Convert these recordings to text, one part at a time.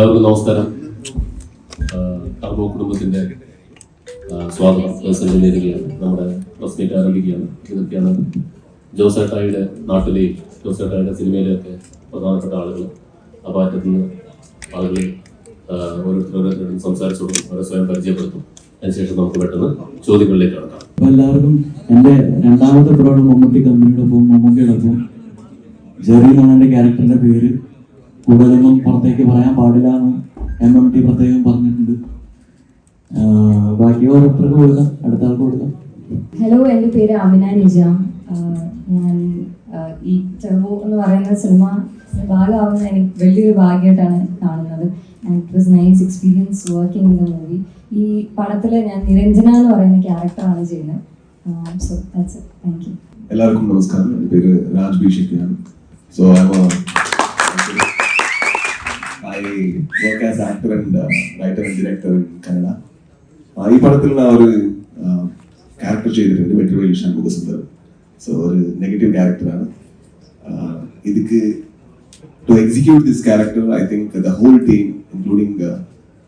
എല്ലാവർക്കും നമസ്കാരം. ടർബോ കുടുംബത്തിന്റെ സ്വാഗതം. നേരുകയാണ് നമ്മുടെ പ്രസ് മീറ്റ് ആരംഭിക്കുകയാണ്. ഇതൊക്കെയാണ് ജോസേട്ടായുടെ നാട്ടിലെയും ജോസേട്ടായുടെ സിനിമയിലെയൊക്കെ പ്രധാനപ്പെട്ട ആളുകൾ. അപ്പോൾ അറ്റത്തുനിന്ന് ആളുകൾ ഓരോരുത്തരോരോരുത്തരും ഓരോരുത്തർ ഓരോരുത്തരും സംസാരിച്ചു കൊടുക്കും അവരെ സ്വയം പരിചയപ്പെടുത്തും. അതിനുശേഷം നമുക്ക് പെട്ടെന്ന് ചോദ്യങ്ങളിലേക്ക് കടക്കാം. അപ്പൊ എല്ലാവർക്കും എന്റെ രണ്ടാമത്തെ പടമാണ് മമ്മൂട്ടി കമ്പനിയോടൊപ്പം മമ്മൂട്ടിയോടൊപ്പം ജെറി എന്നാണ് എന്റെ ക്യാരക്ടറിന്റെ പേര്. കൂടുതലൊന്നും പുറത്തേക്ക് പറയാൻ പാടില്ല എന്ന് എം എം ടി പ്രത്യേകം പറഞ്ഞിട്ടുണ്ട്. ബാക്കി ഓരോരുത്തർക്ക് കൊടുക്കാം. അടുത്ത ആൾക്ക് കൊടുക്കാം. ഹലോ എന്റെ പേര് അമിന നിജാം. ഞാൻ ഈ ടെർബോ എന്ന് പറയുന്ന സിനിമ ഭാഗമാവുന്ന എനിക്ക് വലിയൊരു ഭാഗ്യമായിട്ടാണ് കാണുന്നത്. It was nice experience working in the movie ഈ പടത്തിൽ ഞാൻ നിരഞ്ജന എന്ന് പറയുന്ന ക്യാരക്ടറാണ് ചെയ്യുന്നത്. So that's it thank you എല്ലാവർക്കും നമസ്കാരം. എന്റെ പേര് Raj B ഷെട്ടിയാണ്. So I I work as actor and writer and director in Kannada ഈ പടത്തിൽ ഞാൻ ഒരു ക്യാരക്ടർ ചെയ്തിട്ടുണ്ട് വെട്രിവേലി ഷൺമുഖസുന്ദർ സോ ഒരു നെഗറ്റീവ് ക്യാരക്ടറാണ് ഇതിക്ക് to execute this character I think the whole team including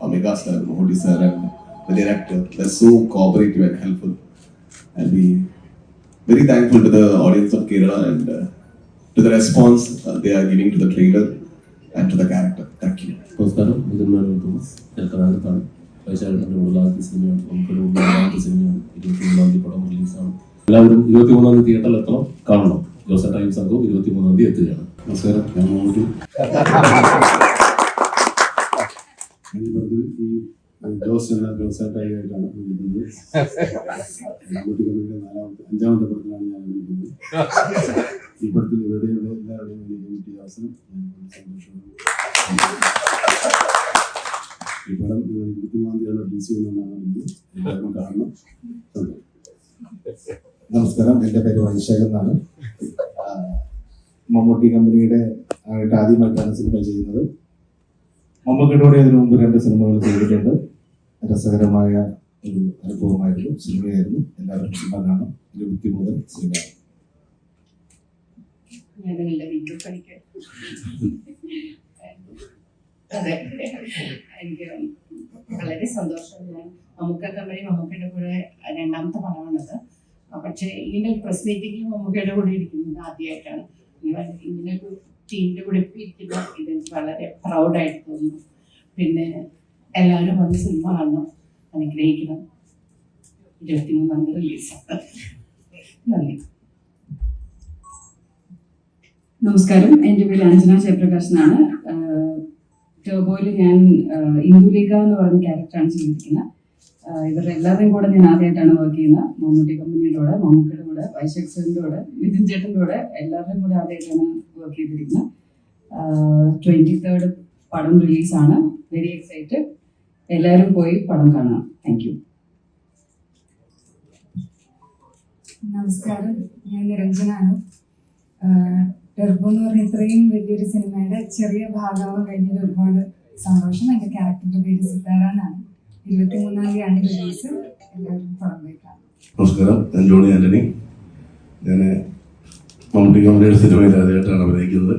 mega star മോഹോഡി sir and the director the so cooperative and helpful I'll be very thankful to the audience of Kerala and uh, to the response uh, they are giving to the trailer and to the character. Thank you. നമസ്കാരം മുതന്മാരും Thomas ചെറുക്കനാകത്താണ് വൈശാഖിന്റെ ഉള്ളാദ്യ സിനിമയാണ് നമുക്കൊരു ഉള്ളാദ്യ സിനിമയാണ്. ഇരുപത്തി മൂന്നാം തീയതി പടം റിലീസാണ്. എല്ലാവരും ഇരുപത്തി മൂന്നാം തീയതി തിയേറ്ററിൽ എത്തണം. കാണണം. ജോസ ടൈം സംഘവും ഇരുപത്തി മൂന്നാം തീയതി എത്തുകയാണ്. നമസ്കാരം. ഞാൻ ഇതിൽ ഈ ജോസ് എന്ന മമ്മൂട്ടി കമ്പനിയുടെ നാലാമത്തെ അഞ്ചാമത്തെ പടത്തിലാണ് ഞാൻ വിളിക്കുന്നത്. ഈ പടത്തിൽ ഇവരുടെയുള്ള എല്ലാവരുടെയും എനിക്ക് കിട്ടിയ അവസരം സന്തോഷമാണ് ഈ പടം ഇരുപത്തിമൂന്നാം തീയതിയാണ് റിലീസ് ചെയ്യുന്നതെന്നാണ് എല്ലാവരും കാണണം. നമസ്കാരം. എന്റെ പേര് വൈശാഖ് എന്നാണ്. മമ്മൂട്ടി കമ്പനിയുടെ ആയിട്ട് ആദ്യമായിട്ടാണ് സിനിമ ചെയ്യുന്നത്. മമ്മൂട്ടിയുടെ കൂടെ ഇതിനു മുമ്പ് രണ്ട് സിനിമകൾ ചെയ്തിട്ടുണ്ട്. രസകരമായ ഒരു അനുഭവമായിരുന്നു സിനിമയായിരുന്നു. എല്ലാവരും സിനിമ കാണാം ഇരുപത്തി മുതൽ സിനിമ. വളരെ സന്തോഷം. ഞാൻ മമ്മൂക്ക കമ്പനി മമ്മൂക്കയുടെ കൂടെ രണ്ടാമത്തെ പടമാണത്. പക്ഷേ ഇങ്ങനെ ഒരു പ്രസ് മീറ്റിംഗിൽ മമ്മൂക്കയുടെ കൂടെ ഇരിക്കുന്നത് ആദ്യമായിട്ടാണ്. ഇങ്ങനെ ഒരു ടീമിന്റെ കൂടെ ഇപ്പൊ ഇരിക്കുന്ന ഇതെനിക്ക് വളരെ പ്രൗഡായിട്ട് തോന്നുന്നു. പിന്നെ എല്ലാവരും വന്ന് സിനിമ കാണണം അനുഗ്രഹിക്കണം. ഇരുപത്തിമൂന്നാം തീയതി റിലീസാണ്. നന്ദി. നമസ്കാരം. എന്റെ പേര് അഞ്ജന ജയപ്രകാശ് എന്നാണ് ടോബോയിൽ ഞാൻ ഇന്ദുലേഖ എന്ന് പറയുന്ന ക്യാരക്ടറാണ് ചെയ്തിരിക്കുന്നത്. ഇവരുടെ എല്ലാവരെയും കൂടെ ഞാൻ ആദ്യമായിട്ടാണ് വർക്ക് ചെയ്യുന്നത്. മമ്മൂട്ടി കമ്പനിയുടെ കൂടെ മമ്മൂക്കയുടെ കൂടെ വൈശാഖ് സാറിന്റെ കൂടെ നിതിൻ ചേട്ടന്റെ കൂടെ എല്ലാവരുടെയും കൂടെ ആദ്യമായിട്ടാണ് വർക്ക് ചെയ്തിരിക്കുന്നത്. ട്വന്റി തേർഡ് പടം റിലീസാണ്. വെരി എക്സൈറ്റഡ് എല്ലാവരും പോയി പടം കാണാം. താങ്ക് യു നമസ്കാരം. ഞാൻ നിരഞ്ജനാണ്. ടെർബോ എന്ന് പറഞ്ഞ ഇത്രയും വലിയൊരു സിനിമയുടെ ചെറിയ ഭാഗമാവാൻ കഴിഞ്ഞതിൽ ഒരുപാട് സന്തോഷം എന്റെ ക്യാരക്ടറിന്റെ പേര് സിത്താര എന്നാണ് ഇരുപത്തി മൂന്നാം തീയതിയാണ് റിലീസ് എല്ലാവരും പടം പോയി നമസ്കാരം. ഞാൻ ജോണി ആന്റണി. ഞാൻ മമ്മൂട്ടി കമ്പനിയുടെ സിനിമയിൽ ആദ്യമായിട്ടാണ് അഭിനയിക്കുന്നത്.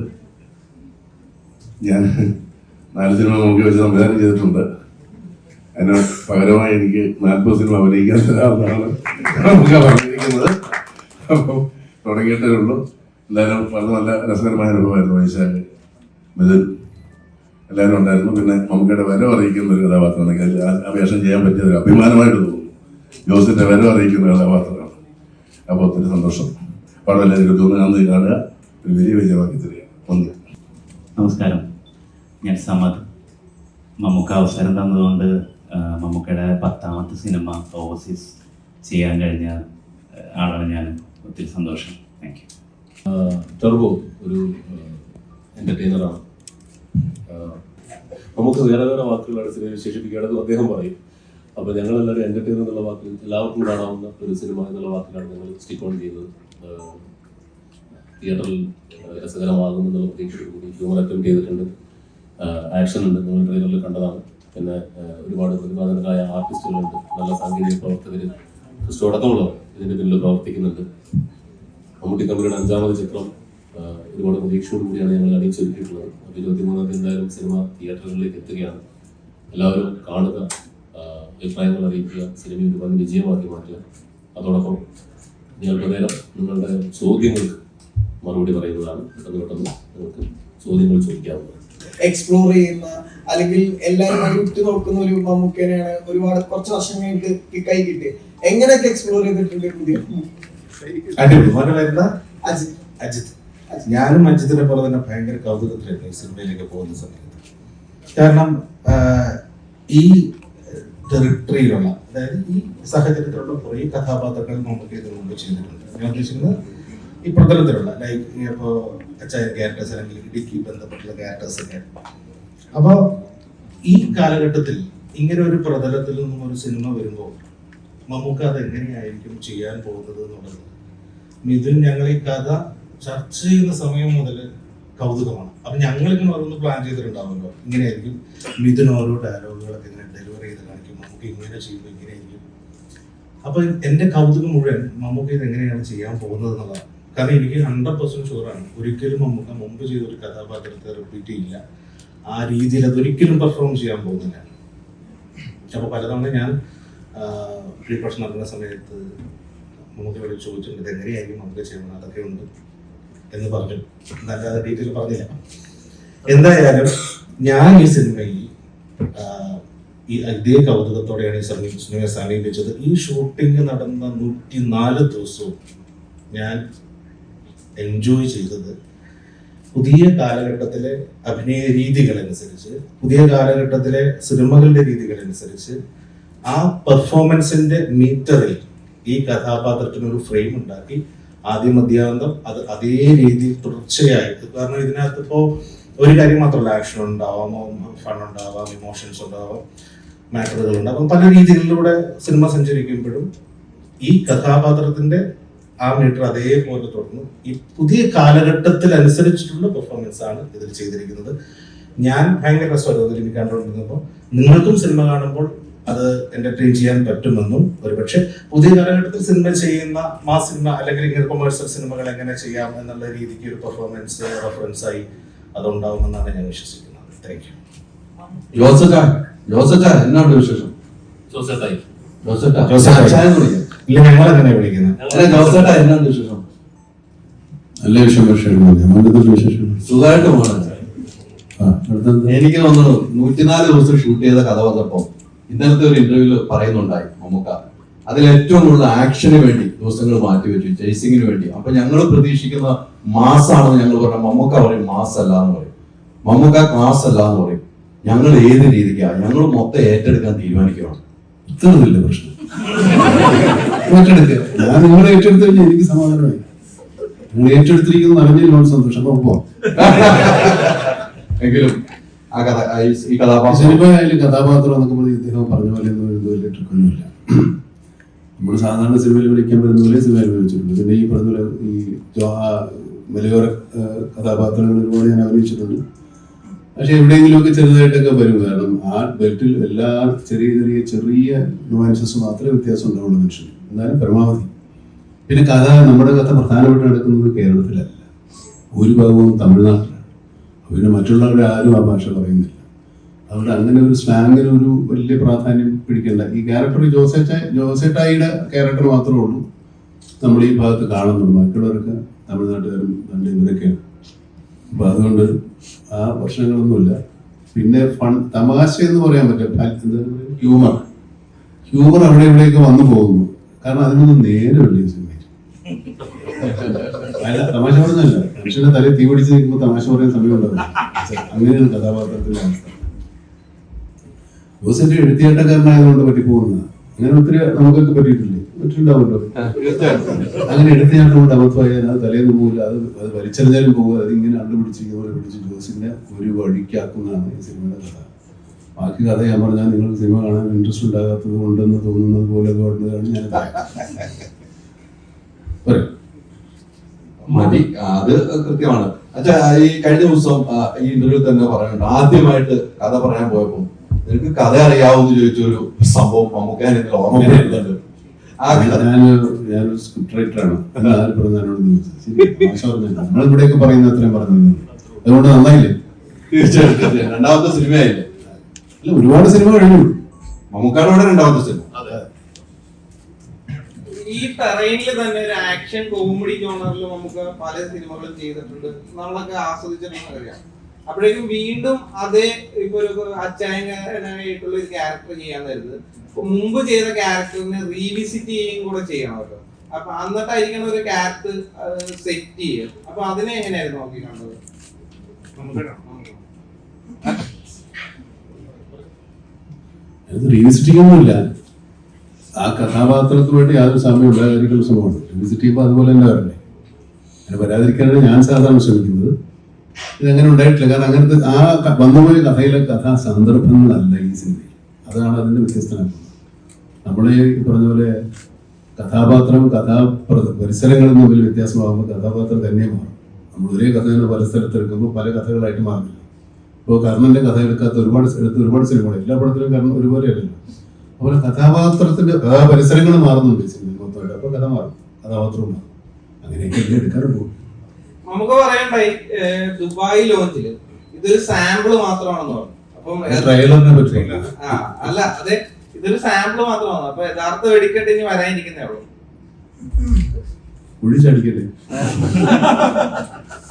ഞാൻ നാല് സിനിമ നോക്കി വെച്ച് സംവിധാനം ചെയ്തിട്ടുണ്ട്. അതിന് പകരമായി എനിക്ക് നാൽപ്പത് സിനിമ അഭിനയിക്കാൻ നമുക്ക് പറഞ്ഞിരിക്കുന്നത് അപ്പം തുടങ്ങിയിട്ടേ ഉള്ളൂ. എന്തായാലും വളരെ നല്ല രസകരമായ അനുഭവമായിരുന്നു വൈശാഖ്. മിഥുൻ. എല്ലാവരും ഉണ്ടായിരുന്നു. പിന്നെ മമ്മൂക്കയുടെ വരവ് അറിയിക്കുന്ന ഒരു കഥാപാത്രമാണ് വേഷം ചെയ്യാൻ പറ്റിയ ഒരു അഭിമാനമായിട്ട് തോന്നുന്നു ജോസിന്റെ വരവ് അറിയിക്കുന്ന കഥാപാത്രമാണ്. അപ്പോൾ ഒത്തിരി സന്തോഷം. പടം എല്ലാവരും തോന്നുന്നു കാണുക. ഒരു വലിയ വിജയമാക്കി തരിക. ഒന്ന് നമസ്കാരം. ഞാൻ സമദ് മമ്മൂക്ക അവസരം തന്നതുകൊണ്ട് മമ്മൂക്കയുടെ പത്താമത്തെ സിനിമ ഓവർസീസ് ചെയ്യാൻ കഴിഞ്ഞ ആളാണ് ഞാൻ ഒത്തിരി സന്തോഷം. താങ്ക് യു ടെർബോ ഒരു എന്റർടൈനറാണ് നമുക്ക് വേറെ വേറെ വാക്കുകളാണ് സിനിമ വിശേഷിപ്പിക്കേണ്ടത് അദ്ദേഹം പറയും. അപ്പോൾ ഞങ്ങളെല്ലാവരും എന്റർടൈനർ എന്നുള്ള വാക്കിൽ എല്ലാവർക്കും കാണാവുന്ന ഒരു സിനിമ എന്നുള്ള വാക്കിലാണ് ഞങ്ങൾ സ്റ്റിക്ക് ഓൺ ആഹ് തിയേറ്ററിൽ രസകരമാകുന്നു രസകരമാകും എന്നുള്ള പ്രതീക്ഷയോടുകൂടി ഹ്യൂമർ അറ്റംപ്റ്റ് ചെയ്തിട്ടുണ്ട്. ആക്ഷൻ ഉണ്ട്. നിങ്ങൾ ട്രെയിലറിൽ കണ്ടതാണ്. പിന്നെ ഒരുപാട് പ്രതിപാദകരായ ആർട്ടിസ്റ്റുകളുണ്ട്. നല്ല സാങ്കേതിക പ്രവർത്തകർ ക്രിസ്റ്റോ അടക്കമുള്ളവർ ഇതിന്റെ പിന്നിൽ പ്രവർത്തിക്കുന്നുണ്ട്. മമ്മൂട്ടി കമ്പനിയുടെ അഞ്ചാമത് ചിത്രം ഒരുപാട് പ്രതീക്ഷയോട് കൂടിയാണ് ഞങ്ങൾ അണിയിച്ചൊരുക്കിയിട്ടുള്ളത് അപ്പോൾ ഇരുപത്തിമൂന്നാം തീയതി എന്തായാലും സിനിമ തിയേറ്ററുകളിലേക്ക് എത്തുകയാണ്. എല്ലാവരും കാണുക അഭിപ്രായങ്ങൾ അറിയിക്കുക സിനിമ ഒരു വൻ വിജയമാക്കി മാറ്റുക. അതോടൊപ്പം നിങ്ങൾക്ക് നേരം നിങ്ങളുടെ ചോദ്യങ്ങൾക്ക് മറുപടി പറയുന്നതാണ്. പെട്ടെന്ന് നിങ്ങൾക്ക് ചോദ്യങ്ങൾ ചോദിക്കാവുന്നതാണ്. എക്സ്പ്ലോർ ചെയ്യുന്ന അല്ലെങ്കിൽ എല്ലാവരും അത് ഉറ്റു നോക്കുന്ന ഒരു മമ്മൂക്കേനെയാണ് ഒരുപാട് കുറച്ച് വർഷം കഴിഞ്ഞിട്ട് കൈ കിട്ടി എങ്ങനെയൊക്കെ എക്സ്പ്ലോർ ചെയ്തിട്ടുണ്ട് പുതിയ അജിത്. ഞാനും അജിത്തിനെ പോലെ തന്നെ ഭയങ്കര കൗതുകത്തിലായിരുന്നു ഈ സിനിമയിലേക്ക് പോകുന്ന സമയത്ത്. കാരണം ഈ ടെറിട്ടറിയിലുള്ള അതായത് ഈ സാഹചര്യത്തിലുള്ള കുറേ കഥാപാത്രങ്ങൾ നമുക്ക് ഇതിനു മുമ്പ് ചെയ്തിട്ടുണ്ട്. ഞാൻ ഉദ്ദേശിക്കുന്നത് ഈ പ്രതലത്തിലുള്ള ലൈക്ക് ഇപ്പോൾ അച്ചായ ക്യാരക്ടേഴ്സ് അല്ലെങ്കിൽ ഇടുക്കി ബന്ധപ്പെട്ടുള്ള ക്യാരക്ടേഴ്സ് ഒക്കെയാണ് അപ്പോൾ ഈ കാലഘട്ടത്തിൽ ഇങ്ങനെ ഒരു പ്രതലത്തിൽ നിന്നും ഒരു സിനിമ വരുമ്പോൾ നമുക്ക് അത് എങ്ങനെയായിരിക്കും ചെയ്യാൻ പോകുന്നത് എന്നുള്ളത്? മിഥുൻ ഞങ്ങൾ ഈ കഥ ചർച്ച ചെയ്യുന്ന സമയം മുതൽ കൗതുകമാണ്. അപ്പൊ ഞങ്ങൾ ഇങ്ങനെ ഓരോന്ന് പ്ലാൻ ചെയ്തിട്ടുണ്ടാവുമല്ലോ. ഇങ്ങനെയായിരിക്കും മിഥുൻ ഓരോ ഡയലോഗുകളൊക്കെ ഇങ്ങനെ ഡെലിവറി ചെയ്ത് കാണിക്കും. നമുക്ക് ഇങ്ങനെ ചെയ്യുമ്പോൾ ഇങ്ങനെയായിരിക്കും. അപ്പൊ എന്റെ കൗതുകം മുഴുവൻ മമ്മൂക്ക ഇത് എങ്ങനെയാണ് ചെയ്യാൻ പോകുന്നത് എന്നുള്ളതാണ്. കാരണം എനിക്ക് ഹൺഡ്രഡ് പെർസെന്റ് ഷുവറാണ് ഒരിക്കലും മമ്മൂക്ക മുമ്പ് ചെയ്ത ഒരു കഥാപാത്രത്തെ റിപ്പീറ്റ് ചെയ്യില്ല. ആ രീതിയിൽ അതൊരിക്കലും പെർഫോം ചെയ്യാൻ പോകുന്നില്ല. അപ്പോൾ പലതവണ ഞാൻ പ്രീപ്രഷൻ നടക്കുന്ന സമയത്ത് മമ്മൂക്കയോട് ചോദിച്ചിട്ടുണ്ട് ഇത് എങ്ങനെയായിരിക്കും നമുക്ക് ചെയ്യണം? അതൊക്കെ ഉണ്ട് എന്ന് പറഞ്ഞു. എന്നല്ലാതെ ഡീറ്റെയിൽ പറഞ്ഞില്ല. എന്തായാലും ഞാൻ ഈ സിനിമയിൽ ഈ ഇതേ കൗതുകത്തോടെയാണ് ഈ സമീപ സിനിമയെ സമീപിച്ചത്. ഈ ഷൂട്ടിംഗ് നടന്ന നൂറ്റി നാല് ദിവസവും ഞാൻ എൻജോയ് ചെയ്തത് പുതിയ കാലഘട്ടത്തിലെ അഭിനയ രീതികൾ അനുസരിച്ച് പുതിയ കാലഘട്ടത്തിലെ സിനിമകളുടെ രീതികൾ അനുസരിച്ച് ആ പെർഫോമൻസിന്റെ മീറ്ററിൽ ഈ കഥാപാത്രത്തിന് ഒരു ഫ്രെയിം ഉണ്ടാക്കി. ആദ്യ മധ്യാന്തം അത് അതേ രീതിയിൽ തുടർച്ചയായിട്ട് കാരണം ഇതിനകത്ത് ഇപ്പോൾ ഒരു കാര്യം മാത്രമല്ല ആക്ഷൻ ഉണ്ടാവാം ഫൺ ഉണ്ടാവാം ഇമോഷൻസ് ഉണ്ടാവാം മാറ്ററുകൾ ഉണ്ടാവാം. പല രീതികളിലൂടെ സിനിമ സഞ്ചരിക്കുമ്പോഴും ഈ കഥാപാത്രത്തിന്റെ ആ മീറ്റർ അതേപോലെ തുടർന്നു. ഈ പുതിയ കാലഘട്ടത്തിൽ അനുസരിച്ചിട്ടുള്ള പെർഫോമൻസ് ആണ് ഇതിൽ ചെയ്തിരിക്കുന്നത്. ഞാൻ ഭയങ്കര ഇതിൽ കണ്ടുകൊണ്ടിരുന്നപ്പോൾ നിങ്ങൾക്കും സിനിമ കാണുമ്പോൾ അത് എന്റർടൈൻ ചെയ്യാൻ പറ്റുമെന്നും ഒരുപക്ഷെ പുതിയ കാലഘട്ടത്തിൽ സിനിമ ചെയ്യുന്ന മാ സിനിമ അല്ലെങ്കിൽ ഇങ്ങനെ കൊമേഴ്സ്യൽ സിനിമകൾ എങ്ങനെ ചെയ്യാം എന്നുള്ള രീതിക്ക് ഒരു പെർഫോമൻസ് റെഫറൻസ് ആയി അതുണ്ടാവുമെന്നാണ് ഞാൻ വിശ്വസിക്കുന്നത്. താങ്ക് യു ജോസറ്റാ ജോസറ്റാ എന്നാണ് വിശേഷം? ജോസേട്ടായി ജോസറ്റാ ജോസേട്ടാ. ഇല്ല വിളിക്കുന്നത്. എന്നാണ് വിശേഷം? നല്ല വിഷയം സുഖമായിട്ട് പോകണം എനിക്ക് തോന്നുന്നു നൂറ്റിനാല് ദിവസം ഷൂട്ട് ചെയ്ത കഥ വന്നപ്പോ ഇന്നലത്തെ ഒരു ഇന്റർവ്യൂൽ പറയുന്നുണ്ടായി മമ്മൂക്ക. അതിൽ ഏറ്റവും കൂടുതൽ ആക്ഷന് വേണ്ടി ദിവസങ്ങൾ മാറ്റിവെച്ചു ചേസിങ്ങിന് വേണ്ടി. അപ്പൊ ഞങ്ങൾ പ്രതീക്ഷിക്കുന്ന മാസാണെന്ന് ഞങ്ങൾ പറഞ്ഞ മമ്മൂക്ക പറയും മാസ് അല്ല എന്ന് പറയും. മമ്മൂക്ക ക്ലാസ് അല്ല എന്ന് പറയും. ഞങ്ങൾ ഏത് രീതിക്കാ? ഞങ്ങൾ മൊത്തം ഏറ്റെടുക്കാൻ തീരുമാനിക്കുകയാണ്. ഇത്രയില്ല പ്രശ്നം. ഏറ്റെടുക്കുക ഞാൻ നിങ്ങളെ ഏറ്റെടുത്ത് കഴിഞ്ഞാൽ എനിക്ക് സമാധാനമായി. നിങ്ങൾ ഏറ്റെടുത്തിരിക്കുന്നത് വളരെ സന്തോഷം. അപ്പൊ പോവാം എങ്കിലും ആ കഥ ഈ- കഥാപാത്രം സിനിമ ആയാലും കഥാപാത്രം എന്നൊക്കെ പറഞ്ഞ് ഇദ്ദേഹം പറഞ്ഞ പോലെ ഒന്നും ഇത് വലിയ ട്രിക്കൊന്നുമില്ല നമ്മൾ സാധാരണ സിനിമയിൽ വിളിക്കാൻ പറ്റുന്ന പോലെ സിനിമയിൽ വിളിച്ചിട്ടുണ്ട്. പിന്നെ ഈ പറഞ്ഞ പോലെ ഈ മലയോര കഥാപാത്രങ്ങൾ ഒരുപാട് ഞാൻ അഭിനയിച്ചിട്ടുണ്ട്. പക്ഷെ എവിടെയെങ്കിലുമൊക്കെ ചെറുതായിട്ടൊക്കെ വരും. കാരണം ആ ബെൽറ്റിൽ എല്ലാ ചെറിയ ചെറിയ ചെറിയ നുവാൻസസ് മാത്രമേ വ്യത്യാസം ഉണ്ടാവുള്ളൂ മനുഷ്യന്. എന്നാലും പരമാവധി. പിന്നെ കഥ നമ്മുടെ കഥ പ്രധാനമായിട്ട് നടക്കുന്നത് കേരളത്തിലല്ല. ഭൂരിഭാഗവും തമിഴ്നാട്ടിലാണ്. പിന്നെ മറ്റുള്ളവരുടെ ആരും ആ ഭാഷ പറയുന്നില്ല. അതുകൊണ്ട് അങ്ങനെ ഒരു സ്ലാങ്ങിന് ഒരു വലിയ പ്രാധാന്യം പിടിക്കേണ്ട. ഈ ക്യാരക്ടർ ജോസേച്ച ജോസേട്ടായിയുടെ ക്യാരക്ടർ മാത്രമേ ഉള്ളൂ. നമ്മൾ ഈ ഭാഗത്ത് കാണുന്നുള്ളൂ. മറ്റുള്ളവരൊക്കെ തമിഴ്നാട്ടുകാരും രണ്ട് ഇവരൊക്കെയാണ്. അപ്പൊ അതുകൊണ്ട് ആ പ്രശ്നങ്ങളൊന്നുമില്ല. പിന്നെ ഫൺ തമാശ എന്ന് പറയാൻ പറ്റും ഹ്യൂമർ ഹ്യൂമർ അവിടെ ഇവിടെയൊക്കെ വന്നു പോകുന്നു. കാരണം അതിനൊന്നും നേരമില്ല ഈ സിനിമയിൽ അല്ല തമാശ പറഞ്ഞല്ല മനുഷ്യന്റെ തലയിൽ തീ പിടിച്ച് നിൽക്കുമ്പോൾ തമാശ പറയാൻ സമയം ഉണ്ടാവില്ല അങ്ങനെയാണ് കഥാപാത്രത്തിന്റെ അവസ്ഥ. ജോസിന്റെ എഴുത്തിയാട്ടക്കാരനായതുകൊണ്ട് പോകുന്ന അങ്ങനെ ഒത്തിരി നമുക്കൊക്കെ പറ്റിയിട്ടില്ലേ പറ്റിയിട്ടുണ്ടാവുമല്ലോ. അങ്ങനെ കൊണ്ട് അബദ്ധമായാൽ അത് തലേന്ന് പോകില്ല. അത് അത് വലിച്ചെറിഞ്ഞാലും പോകുക അത് ഇങ്ങനെ കണ്ടുപിടിച്ചിരിക്കുന്ന പോലെ പിടിച്ച് ജോസിന്റെ ഒരു വഴിക്കാക്കുന്നതാണ് ഈ സിനിമയുടെ കഥ. ബാക്കി കഥ ഞാൻ പറഞ്ഞാൽ നിങ്ങൾ സിനിമ കാണാൻ ഇൻട്രസ്റ്റ് ഉണ്ടാകാത്തത് കൊണ്ടെന്ന് തോന്നുന്നത് പോലെ തോന്നുന്നതാണ് ഞാൻ മതി. അത് കൃത്യമാണ്. അച്ഛാ ഈ കഴിഞ്ഞ ദിവസം ഈ ഇന്റർവ്യൂ തന്നെ പറയുന്നുണ്ട് ആദ്യമായിട്ട് കഥ പറയാൻ പോയപ്പോ നിനക്ക് കഥ അറിയാവൂന്ന് ചോദിച്ച ഒരു സംഭവം മമ്മൂക്കാൻ ഇതിൽ ഓർമ്മ വരുന്നുണ്ട് ഞാനൊരു സ്ക്രിപ്റ്റ് റൈറ്ററാണ് നമ്മളിവിടെയൊക്കെ പറയുന്ന അത്രയും പറഞ്ഞു അതുകൊണ്ട് നന്നായില്ലേ? തീർച്ചയായിട്ടും. രണ്ടാമത്തെ സിനിമയായില്ലേ? അല്ല ഒരുപാട് സിനിമ കഴിഞ്ഞു. മമ്മൂക്കാടോടെ രണ്ടാമത്തെ സിനിമ. ഈ ടെറൈനിൽ തന്നെ ഒരു ആക്ഷൻ കോമഡി ജോണറിൽ നമുക്ക് പല സിനിമകളും ചെയ്തിട്ടുണ്ട്. നമ്മളൊക്കെ ആസ്വദിച്ചിട്ടുള്ള അറിയാം. അപ്പോഴേക്കും വീണ്ടും അതേ ഇപ്പൊ ഒരു അച്ചായനായിട്ടുള്ള ഒരു ക്യാരക്ടർ ചെയ്യാൻ തരുന്നത് മുമ്പ് ചെയ്ത ക്യാരക്ടറിനെ റീവിസിറ്റ് ചെയ്യുകയും കൂടെ ചെയ്യണമല്ലോ. അപ്പൊ അന്നിട്ടായിരിക്കണം ഒരു ക്യാരക്ടർ സെറ്റ് ചെയ്യുക. അപ്പൊ അതിനെ എങ്ങനെയായിരുന്നു നോക്കി കണ്ടത്? റീവിസിറ്റിംഗ് ചെയ്യുന്നില്ല ആ കഥാപാത്രത്തിന് യാതൊരു സമയം ഉണ്ടാകാതിരിക്കുന്ന ശ്രമമാണ് റീവിസിറ്റ് ചെയ്യുമ്പോൾ അതുപോലെ തന്നെ വരണ്ടേ? അങ്ങനെ വരാതിരിക്കാനാണ് ഞാൻ സാധാരണ ശ്രമിക്കുന്നത്. ഇതങ്ങനെ ഉണ്ടായിട്ടില്ല. കാരണം അങ്ങനത്തെ ആ വന്നുപോയ കഥയിലെ കഥാ സന്ദർഭങ്ങളല്ല ഈ സിനിമയിൽ അതാണ് അതിന്റെ വ്യത്യസ്തമാക്കുന്നത് നമ്മളെ ഈ പറഞ്ഞ പോലെ കഥാപാത്രം കഥാ പരിസരങ്ങളിൽ നിന്ന് തമ്മിൽ വ്യത്യാസമാകുമ്പോൾ കഥാപാത്രം തന്നെ മാറും. നമ്മൾ ഒരേ കഥ പല സ്ഥലത്തെടുക്കുമ്പോൾ പല കഥകളായിട്ട് മാറില്ല ഇപ്പോൾ കർണന്റെ കഥ എടുക്കാത്ത ഒരുപാട് എടുത്ത് ഒരുപാട് സിനിമകൾ എല്ലാ പടത്തിലും കർണൻ ഒരുപോലെയല്ലല്ലോ അതുപോലെ കഥാപാത്രത്തിന്റെ കഥാ പരിസരങ്ങൾ മാറുന്നുണ്ട് സിനിമ മൊത്തമായിട്ട്. അപ്പോൾ കഥ മാറും. കഥാപാത്രവും മാറും. അങ്ങനെയൊക്കെ എടുക്കാറുള്ളൂ നമുക്ക് പറയണ്ടായി ദുബായ് ലോഞ്ചിൽ ഇതൊരു സാമ്പിൾ മാത്രമാണെന്ന് പറഞ്ഞു. അപ്പം ട്രെയിലറിനെ പറ്റില്ല. ആ അല്ല അതെ ഇതൊരു സാമ്പിൾ മാത്രമാണ്. അപ്പൊ യഥാർത്ഥ വെടിക്കെട്ട് ഇനി വരാനിരിക്കുന്നേ ഉള്ളൂ. കുഴിച്ചടിക്കല്ലേ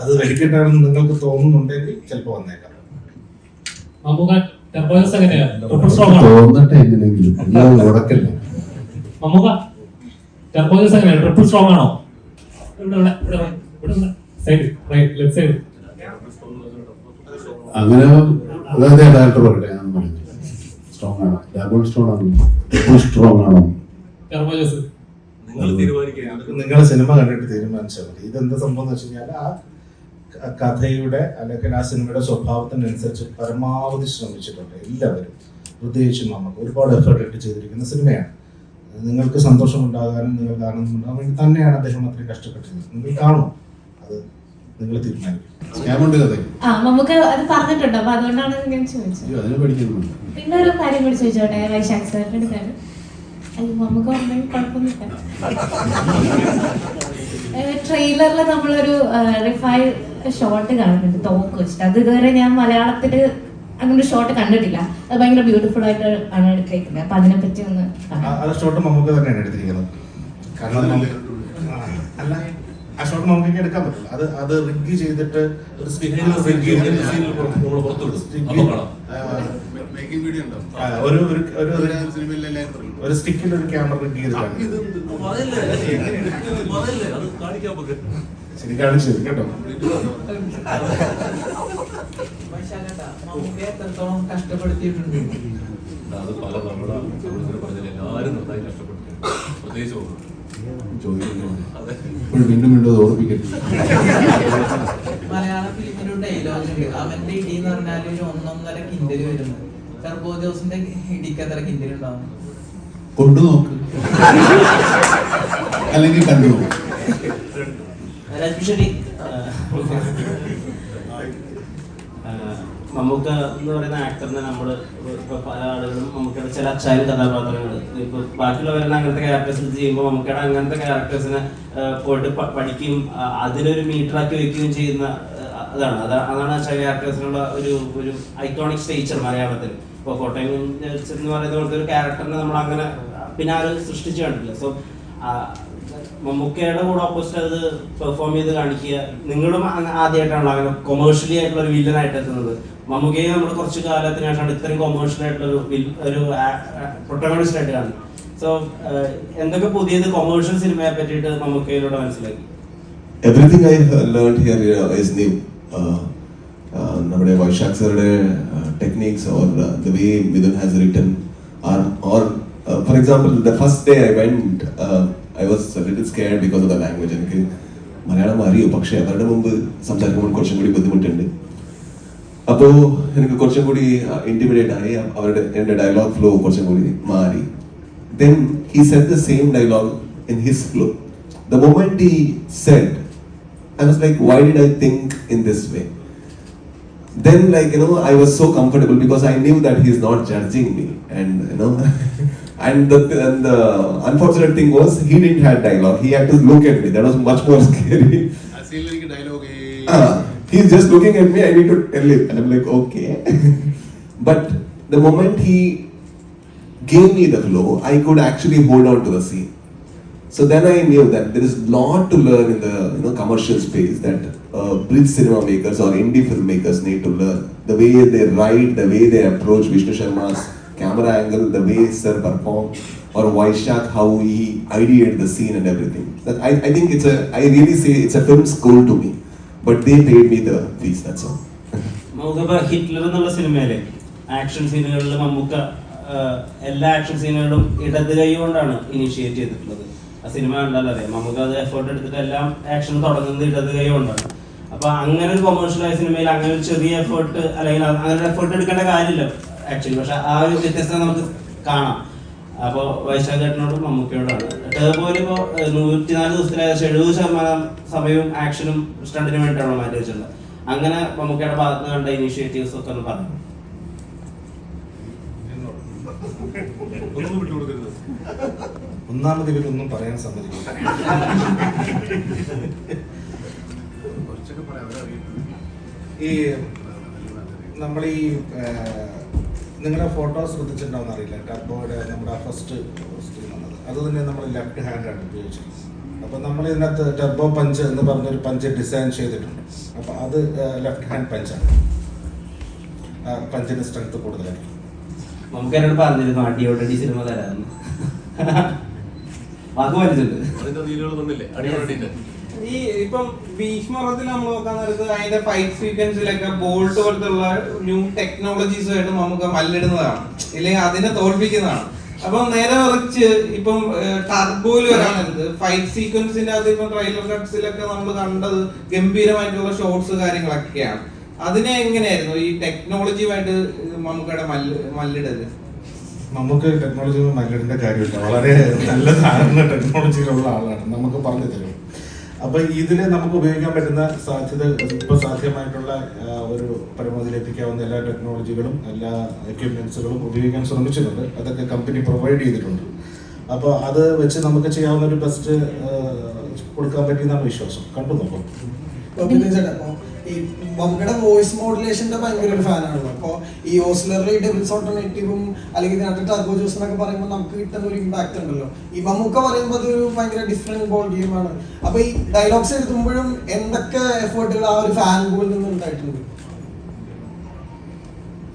അത് വെടിക്കെട്ടാണെന്ന് നിങ്ങൾക്ക് തോന്നുന്നുണ്ടെങ്കിൽ ചിലപ്പോൾ വന്നേക്കാം. തോന്നട്ടെ എങ്ങനെയെങ്കിലും ഉടക്കല്ല മമ്മൂക്ക ട്രിപ്പിൾ സ്ട്രോങ് ആണോ? അങ്ങനെ ഡയറക്ടർ പറയട്ടെ ഞാൻ പറഞ്ഞു സ്ട്രോങ് ആണ്. ഡബിൾ സ്ട്രോങ് ആണോ. ട്രിപ്പിൾ സ്ട്രോങ് ആണോ? ടെർബോയസ് നിങ്ങൾ സിനിമ കണ്ടിട്ട് തീരുമാനിച്ചാൽ മതി. ഇതെന്ത് സംഭവം എന്ന് വെച്ച് കഴിഞ്ഞാൽ ആ കഥയുടെ അല്ലെങ്കിൽ ആ സിനിമയുടെ സ്വഭാവത്തിനനുസരിച്ച് പരമാവധി ശ്രമിച്ചിട്ടുണ്ട് എല്ലാവരും. പ്രത്യേകിച്ചും നമുക്ക് ഒരുപാട് എഫേർട്ട് ഇട്ട് ചെയ്തിരിക്കുന്ന സിനിമയാണ്. നിങ്ങൾക്ക് സന്തോഷം ഉണ്ടാകാനും നിങ്ങൾക്ക് ആനന്ദം ഉണ്ടാകാൻ വേണ്ടി തന്നെയാണ് അദ്ദേഹം അത്രയും കഷ്ടപ്പെട്ടിരുന്നത്. നിങ്ങൾ കാണും. അത് നിങ്ങൾ തീരുമാനിക്കും. നമുക്ക് അത് പറഞ്ഞിട്ടുണ്ട്. അപ്പൊ അതുകൊണ്ടാണ് ഞാൻ ചോദിച്ചത്. പിന്നെ ഒരു കാര്യം കൂടി ചോദിച്ചോട്ടെ വൈശാഖ് സാറിന്റെ കാര്യം? നമുക്ക് ഉണ്ടെങ്കിൽ കുഴപ്പമൊന്നുമില്ല. ട്രെയിലറിൽ നമ്മളൊരു റിഫൈ ഷോട്ട് കാണുന്നുണ്ട് തോക്ക് വെച്ചിട്ട്. അത് ഇതുവരെ ഞാൻ മലയാളത്തിൽ അങ്ങനെ ഒരു ഷോട്ട് കണ്ടിട്ടില്ല. അത് ഭയങ്കര ബ്യൂട്ടിഫുൾ ആയിട്ട് ആണ് എടുത്തേക്കുന്നത്. അപ്പൊ അതിനെ പറ്റി ഒന്ന് ആ- ഷോട്ട് നമുക്ക് തന്നെയാണ് എടുത്തിരിക്കുന്നത്. കാരണം അല്ല ആ ഷോട്ട് നമുക്ക് എടുക്കാൻ പറ്റില്ല. അത് അത് റിഗ് ചെയ്തിട്ട് ഒരു സ്റ്റിക്കിൽ റിഗ് ചെയ്തിട്ട് ആ, ആ, ഒരു ഒരു ഒരു ഒരു സ്റ്റിക്കിൽ ഒരു ക്യാമറ കേട്ടോ എത്രത്തോളം കഷ്ടപ്പെടുത്തിയിട്ടുണ്ട്? അത് പല നമ്മുടെ പറഞ്ഞില്ല എല്ലാവരും നന്നായി കഷ്ടപ്പെട്ടു പ്രത്യേകിച്ച് ഇപ്പോഴും വീണ്ടും വീണ്ടും അത് ഓർപ്പിക്കരുത് മലയാള ഫിലിമിന്റെ ഡയലോഗ് ഉണ്ട്. അവന്റെ ഇടി എന്ന് പറഞ്ഞാൽ ഒരു ഒന്നൊന്നര കിൻഡൽ വരുന്നത് ജോസിന്റെ ഇടിക്ക് ഉണ്ടാവും കൊണ്ടു നോക്ക് അല്ലെങ്കിൽ കണ്ടു നോക്ക് മമ്മൂക്ക എന്ന് പറയുന്ന ആക്ടറിനെ നമ്മൾ ഇപ്പൊ പല ആളുകളും നമുക്ക് ചില അച്ചായ കഥാപാത്രങ്ങൾ ഇപ്പൊ ബാക്കിയുള്ളവരെല്ലാം അങ്ങനത്തെ ക്യാരക്ടേഴ്സ് ചെയ്യുമ്പോൾ നമുക്ക് അങ്ങനത്തെ ക്യാരക്ടേഴ്സിനെ പോയിട്ട് പഠിക്കുകയും അതിനൊരു മീറ്ററാക്കി വെക്കുകയും ചെയ്യുന്ന അതാണ്. അതാണ് അച്ചായ ക്യാരക്ടേഴ്സിനുള്ള ഒരു ഒരു ഐക്കോണിക് സ്റ്റേച്ചർ മലയാളത്തിൽ. ഇപ്പോൾ കോട്ടയം എന്ന് പറയുന്ന പോലത്തെ ഒരു ക്യാരക്ടറിനെ നമ്മൾ അങ്ങനെ പിന്നെ ആരും സൃഷ്ടിച്ചു കണ്ടില്ല സോ മമ്മൂക്കയുടെ കൂടെ ഓപ്പോസിറ്റ് അത് പെർഫോം ചെയ്ത് കാണിക്കുക നിങ്ങളും ആദ്യമായിട്ടാണല്ലോ അങ്ങനെ കൊമേഴ്ഷ്യലി ആയിട്ടുള്ള ഒരു വില്ലനായിട്ട് എത്തുന്നത്. മമ്മൂക്കയെ നമ്മൾ കുറച്ച് കാലത്തിന് ശേഷമാണ് ഇത്രയും കൊമേഴ്ഷ്യൽ ആയിട്ടുള്ള ഒരു ഒരു പ്രൊട്ടഗണിസ്റ്റ് ആയിട്ട് കാണുന്നത്. സോ എന്തൊക്കെ പുതിയത് കൊമേഴ്ഷ്യൽ സിനിമയെ പറ്റിയിട്ട് മമ്മൂക്കയിലൂടെ മനസ്സിലാക്കി? ഐ ലേൺ ഹിയർ ന്യൂ നമ്മുടെ Vaishakh സാറുടെ techniques or the way Mithun has written are or for example the first day I went I was little scared because of the language എനിക്ക് മലയാളം അറിയും പക്ഷേ അവരുടെ മുമ്പ് സംസാരിക്കുമ്പോൾ കുറച്ചും കൂടി ബുദ്ധിമുട്ടുണ്ട് അപ്പോൾ എനിക്ക് കുറച്ചും കൂടി ഇന്റിമിഡേറ്റ് ആയി അവരുടെ എന്റെ ഡയലോഗ് ഫ്ലോ കുറച്ചും കൂടി മാറി then he said the same dialogue in his flow. The moment he said, I was like, why did I think in this way? Then, like, you know, I was so comfortable because I knew that he's not judging me. And, you know, And the, and the unfortunate thing was he didn't have dialogue. He had to look at me. That was much more scary. Uh, he's just looking at me. I need to tell him. I'm like, okay. but the moment he gave me the flow, I could actually hold on to the scene. So then I knew that there is lot to learn in the you know commercial space that uh, bridge cinema makers or indie filmmakers need to learn. The way they write, the way they approach Vishnu Sharma's camera angle, the way Sir performed, or Vaishak how he ideated the scene and everything. That I, I think it's a I really say it's a film school to me. But they paid me the fees. That's all. നമുക്കിപ്പോ Hitler എന്നുള്ള സിനിമയിലെ action സീനുകളിൽ മമ്മൂക്ക ആ, എല്ലാ action സീനുകളും ഇടത് കൈ കൊണ്ടാണ് initiate ചെയ്തിട്ടുള്ളത് ആ സിനിമ കണ്ടാൽ അറിയാം. നമുക്ക് അത് എഫേർട്ട് എടുത്തിട്ട് എല്ലാം ആക്ഷൻ തുടങ്ങുന്നത് ഇടത് കൈ കൊണ്ടാണ്. അപ്പൊ അങ്ങനെ ഒരു കൊമേഴ്ഷ്യലായ സിനിമയിൽ അങ്ങനെ ഒരു ചെറിയ എഫേർട്ട് അല്ലെങ്കിൽ അങ്ങനെ ഒരു എഫേർട്ട് എടുക്കേണ്ട കാര്യമില്ല. ആക്ച്വലി പക്ഷെ ആ ഒരു വ്യത്യസ്തത നമുക്ക് കാണാം. അപ്പോൾ വൈശാഖേട്ടനോടും മമ്മൂക്കയോടാണ്. അതേപോലെ ഇപ്പോൾ നൂറ്റിനാല് ദിവസത്തിൽ ഏകദേശം എഴുപത് ശതമാനം സമയവും ആക്ഷനും സ്റ്റണ്ടിനും വേണ്ടിയിട്ടാണ് മാറ്റി വെച്ചിട്ടുള്ളത്. അങ്ങനെ മമ്മൂക്കയുടെ ഭാഗത്ത് കണ്ട ഇനീഷ്യേറ്റീവ്സ് ഒക്കെ ഒന്ന് പറഞ്ഞു? ഒന്നാമത് ഇവരൊന്നും പറയാൻ സമ്മതിക്കും ഈ നമ്മൾ ഈ നിങ്ങളുടെ ഫോട്ടോ ശ്രദ്ധിച്ചിട്ടുണ്ടാവും അറിയില്ല. ടർബോയുടെ നമ്മുടെ ഫസ്റ്റ് സ്ക്രീൻ വന്നത്. അത് തന്നെ നമ്മൾ ലെഫ്റ്റ് ഹാൻഡാണ് ഉപയോഗിച്ചത് അപ്പോൾ നമ്മൾ ഇതിനകത്ത് ടർബോ പഞ്ച് എന്ന് പറഞ്ഞൊരു പഞ്ച് ഡിസൈൻ ചെയ്തിട്ടുണ്ട്. അപ്പോൾ അത് ലെഫ്റ്റ് ഹാൻഡ് പഞ്ചാണ് പഞ്ചിന് സ്ട്രെങ്ത് കൂടുതലായിരിക്കും. മമ്മൂക്ക എന്നോട് പറഞ്ഞിരുന്നു അടിയോടടി സിനിമ തരാമെന്ന് വാക്ക് വലിച്ചിട്ടുണ്ട് ഈ ഇപ്പം ഭീഷ്മത്തിൽ നമ്മൾ നോക്കാൻ നേരത്ത് അതിന്റെ ഫൈറ്റ് സീക്വൻസിലൊക്കെ ബോൾട്ട് പോലത്തെ ഉള്ള ന്യൂ ടെക്നോളജീസുമായിട്ട് നമുക്ക് മല്ലിടുന്നതാണ്. ഇല്ലെങ്കിൽ അതിനെ തോൽപ്പിക്കുന്നതാണ്. അപ്പൊ നേരെ മറിച്ച് ഇപ്പം ടർബോയിൽ വരാൻ ഫൈറ്റ് സീക്വൻസിന്റെ അത് ഇപ്പം ട്രെയിലർ കട്ട്സിലൊക്കെ നമ്മൾ കണ്ടത് ഗംഭീരമായിട്ടുള്ള ഷോർട്സ് കാര്യങ്ങളൊക്കെയാണ്. അതിനെ എങ്ങനെയായിരുന്നു ഈ ടെക്നോളജിയുമായിട്ട് നമുക്കടെ മല്ല് മല്ലിടൽ. നമുക്ക് ടെക്നോളജി മല്ലിടേണ്ട കാര്യമില്ല. വളരെ നല്ല ധാരണ ടെക്നോളജിയിലുള്ള ആളാണ്. നമുക്ക് പറഞ്ഞു തരും. അപ്പൊ ഇതിനെ നമുക്ക് ഉപയോഗിക്കാൻ പറ്റുന്ന സാധ്യത ഇപ്പൊ സാധ്യമായിട്ടുള്ള ഒരു പരമാവധി ലഭിക്കാവുന്ന എല്ലാ ടെക്നോളജികളും എല്ലാ എക്യുപ്മെന്റ്സുകളും ഉപയോഗിക്കാൻ ശ്രമിച്ചിട്ടുണ്ട്. അതൊക്കെ കമ്പനി പ്രൊവൈഡ് ചെയ്തിട്ടുണ്ട്. അപ്പോൾ അത് വെച്ച് നമുക്ക് ചെയ്യാവുന്ന ഒരു ബെസ്റ്റ് കൊടുക്കാൻ പറ്റിയെന്നാണ് വിശ്വാസം. കണ്ടു നോക്കാം. ഈ മമ്മൂക്കയുടെ വോയിസ് മോഡുലേഷന്റെ ഭയങ്കര ഒരു ഫാനാണ് അപ്പൊ ഈ ഓസ്ലറിലെ ഡബിൾസ് ഓൾട്ടർനേറ്റീവും അല്ലെങ്കിൽ ഇതിനകത്ത് ടർബോ ജ്യൂസ് എന്നൊക്കെ പറയുമ്പോൾ നമുക്ക് കിട്ടുന്ന ഒരു ഇമ്പാക്ട് ഉണ്ടല്ലോ. ഈ മമ്മൂക്ക പറയുമ്പോൾ അതൊരു ഭയങ്കര ഡിഫറെന്റ് ബോൾ ഗെയിമാണ് അപ്പൊ ഈ ഡയലോഗ്സ് എഴുതുമ്പോഴും എന്തൊക്കെ എഫേർട്ടുകൾ ആ ഒരു ഫാൻ ബോളിൽ നിന്ന് ഉണ്ടായിട്ടുണ്ട്?